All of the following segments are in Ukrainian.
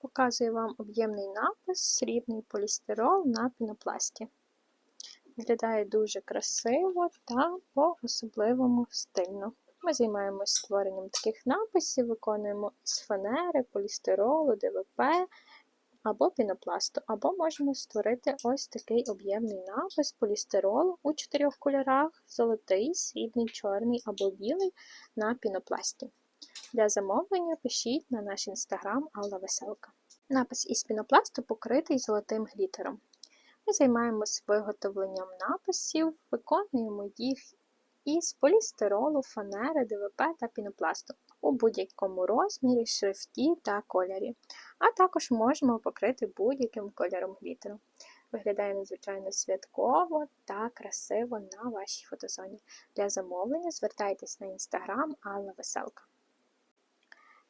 Показую вам об'ємний напис срібний полістирол на пінопласті. Виглядає дуже красиво та по-особливому стильно. Ми займаємося створенням таких написів, виконуємо із фанери, полістиролу, ДВП або пінопласту, або можемо створити ось такий об'ємний напис полістиролу у чотирьох кольорах: золотий, срібний, чорний або білий на пінопласті. Для замовлення пишіть на наш інстаграм Алла Веселка. Напис із пінопласту покритий золотим глітером. Ми займаємося виготовленням написів, виконуємо їх із полістиролу, фанери, ДВП та пінопласту у будь-якому розмірі, шрифті та кольорі. А також можемо покрити будь-яким кольором глітеру. Виглядає надзвичайно святково та красиво на вашій фотозоні. Для замовлення звертайтесь на інстаграм Алла Веселка.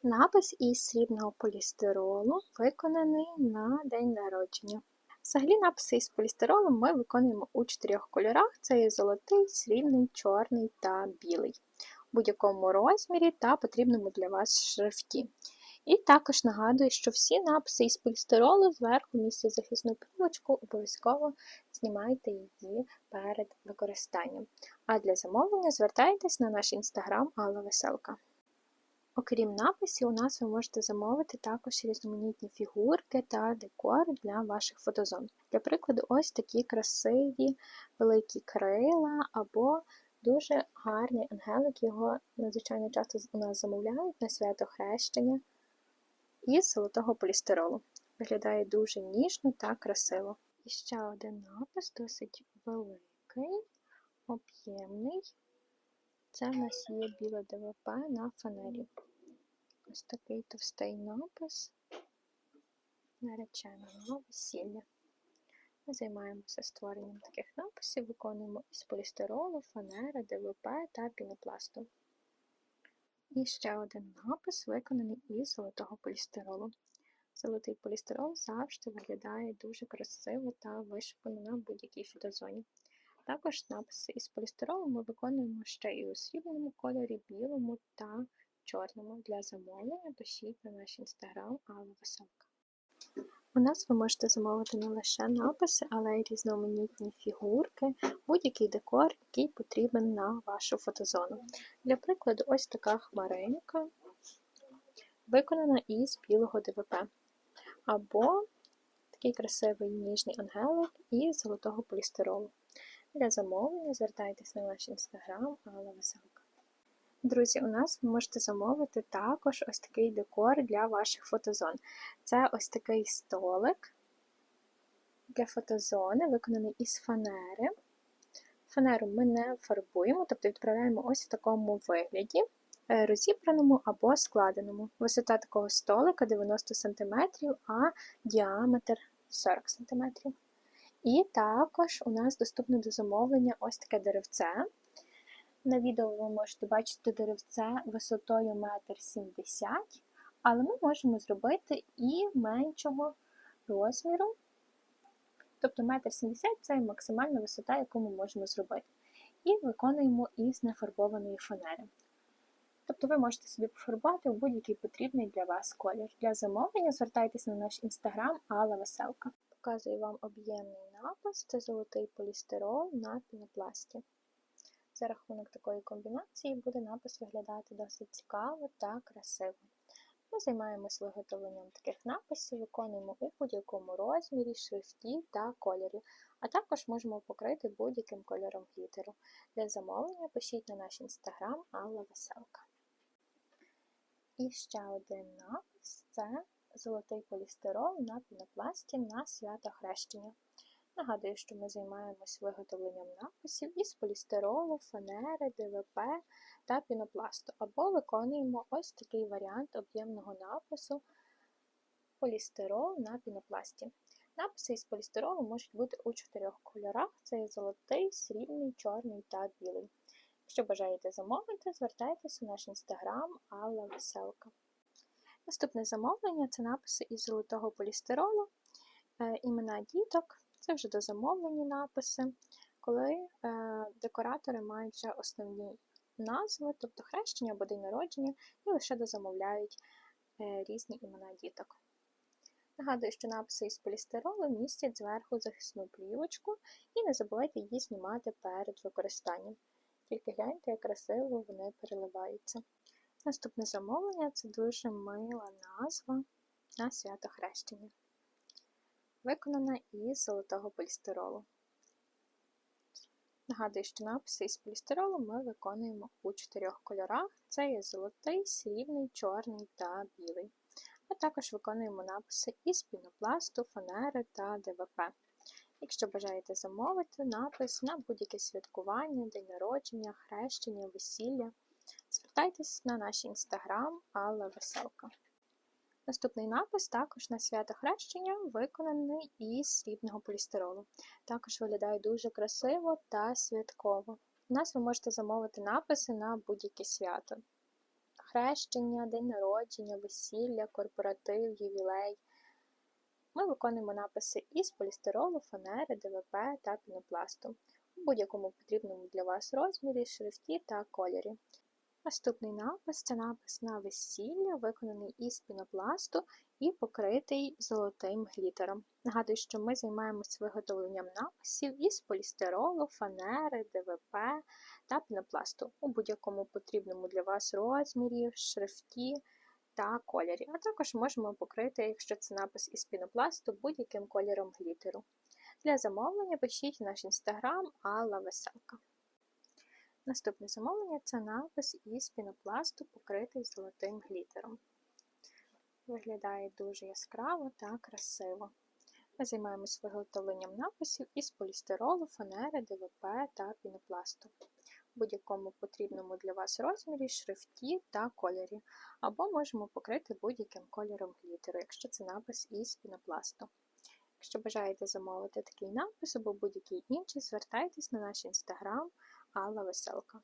Напис із срібного полістиролу виконаний на день народження. Взагалі написи із полістиролом ми виконуємо у чотирьох кольорах: це є золотий, срібний, чорний та білий, у будь-якому розмірі та потрібному для вас шрифті. І також нагадую, що всі написи із полістиролу зверху містять захисну плівочку, обов'язково знімайте її перед використанням. А для замовлення звертайтесь на наш інстаграм Алла Веселка. Окрім написів, у нас ви можете замовити також різноманітні фігурки та декор для ваших фотозон. Для прикладу, ось такі красиві великі крила або дуже гарний ангелик, його надзвичайно часто у нас замовляють на свято хрещення із золотого полістиролу. Виглядає дуже ніжно та красиво. І ще один напис, досить великий, об'ємний. Це в нас є біле ДВП на фанері. Ось такий товстий напис нареченого весілля. Ми займаємося створенням таких написів, виконуємо із полістиролу, фанери, ДВП та пінопласту. І ще один напис виконаний із золотого полістиролу. Золотий полістирол завжди виглядає дуже красиво та вишикано на будь-якій фотозоні. Також написи із полістиролу ми виконуємо ще і у срібному кольорі, білому та чорному. Для замовлення пишіть на наш інстаграм Алла Веселка. У нас ви можете замовити не лише написи, але й різноманітні фігурки, будь-який декор, який потрібен на вашу фотозону. Для прикладу, ось така хмаринка, виконана із білого ДВП. Або такий красивий ніжний ангелик із золотого полістиролу. Для замовлення звертайтесь на наш інстаграм Алла Веселка. Друзі, у нас ви можете замовити також ось такий декор для ваших фотозон. Це ось такий столик для фотозони, виконаний із фанери. Фанеру ми не фарбуємо, тобто відправляємо ось в такому вигляді, е, розібраному або складеному. Висота такого столика 90 см, а діаметр 40 см. І також у нас доступне до замовлення ось таке деревце. На відео ви можете бачити деревце висотою 1,70 м, але ми можемо зробити і меншого розміру. Тобто 1,70 м це максимальна висота, яку ми можемо зробити. І виконуємо із нефарбованої фанери. Тобто ви можете собі пофарбувати в будь-який потрібний для вас колір. Для замовлення звертайтесь на наш інстаграм Алла Веселка. Показую вам об'ємний напис, це золотий полістирол на пінопласті. За рахунок такої комбінації буде напис виглядати досить цікаво та красиво. Ми займаємось виготовленням таких написів, виконуємо у будь-якому розмірі, шрифті та кольорі, а також можемо покрити будь-яким кольором глітеру. Для замовлення пишіть на наш інстаграм Алла Веселка. І ще один напис це золотий полістирол на пінопласті на свято хрещення. Нагадую, що ми займаємось виготовленням написів із полістиролу, фанери, ДВП та пінопласту, або виконуємо ось такий варіант об'ємного напису полістирол на пінопласті. Написи із полістиролу можуть бути у чотирьох кольорах: це золотий, срібний, чорний та білий. Якщо бажаєте замовити, звертайтеся у наш інстаграм Алла Веселка. Наступне замовлення це написи із золотого полістиролу, е, імена діток. Це вже дозамовлені написи, коли е, декоратори мають вже основні назви, тобто хрещення або день народження, і лише дозамовляють е, різні імена діток. Нагадую, що написи із полістиролу містять зверху захисну плівочку і не забувайте її знімати перед використанням. Тільки гляньте, як красиво вони переливаються. Наступне замовлення це дуже мила назва на свято хрещення. Виконана із золотого полістиролу. Нагадую, що написи із полістиролу ми виконуємо у чотирьох кольорах: це є золотий, срібний, чорний та білий. А також виконуємо написи із пінопласту, фанери та ДВП. Якщо бажаєте замовити напис на будь-яке святкування, день народження, хрещення, весілля, звертайтесь на наш інстаграм Алла Веселка. Наступний напис також на свято хрещення виконаний із срібного полістиролу. Також виглядає дуже красиво та святково. У нас ви можете замовити написи на будь-яке свято: хрещення, день народження, весілля, корпоратив, ювілей. Ми виконуємо написи із полістиролу, фанери, ДВП та пінопласту у будь-якому потрібному для вас розмірі, шрифті та кольорі. Наступний напис це напис на весілля, виконаний із пінопласту і покритий золотим глітером. Нагадую, що ми займаємося виготовленням написів із полістиролу, фанери, ДВП та пінопласту у будь-якому потрібному для вас розмірі, шрифті та кольорі. А також можемо покрити, якщо це напис із пінопласту, будь-яким кольором глітеру. Для замовлення пишіть наш інстаграм Алла Веселка. Наступне замовлення це напис із пінопласту, покритий золотим глітером. Виглядає дуже яскраво та красиво. Ми займаємось виготовленням написів із полістиролу, фанери, ДВП та пінопласту в будь-якому потрібному для вас розмірі, шрифті та кольорі, або можемо покрити будь-яким кольором глітеру, якщо це напис із пінопласту. Якщо бажаєте замовити такий напис або будь-який інший, звертайтесь на наш інстаграм Алла Веселка.